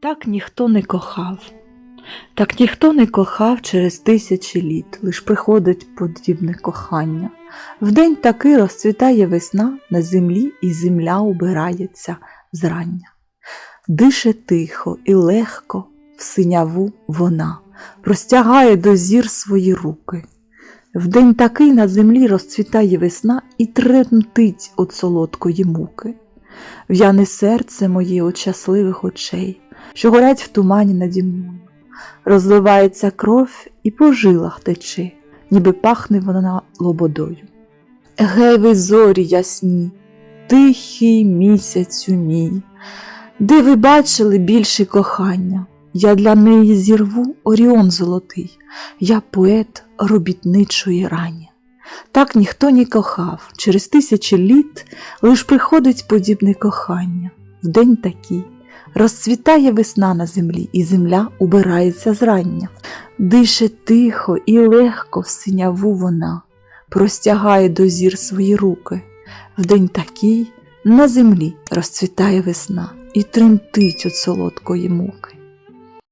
Так ніхто не кохав. Так ніхто не кохав через тисячі літ, лиш приходить подібне кохання. Вдень таки розцвітає весна на землі, і земля убирається зрання. Дише тихо і легко в синяву вона, простягає до зір свої руки. Вдень такий на землі розцвітає весна і тремтить от солодкої муки. В'яне серце моє от щасливих очей, що горять в тумані наді мною. Розливається кров і по жилах тече, ніби пахне вона лободою. Гей ви зорі ясні, тихий місяцю мій, де ви бачили більше кохання? Я для неї зірву оріон золотий, я поет робітничої рані. Так ніхто не кохав, через тисячі літ лиш приходить подібне кохання. В день такий розцвітає весна на землі, і земля убирається зрання. Дише тихо і легко в синяву вона, простягає до зір свої руки. В день такий на землі розцвітає весна і тремтить від солодкої муки.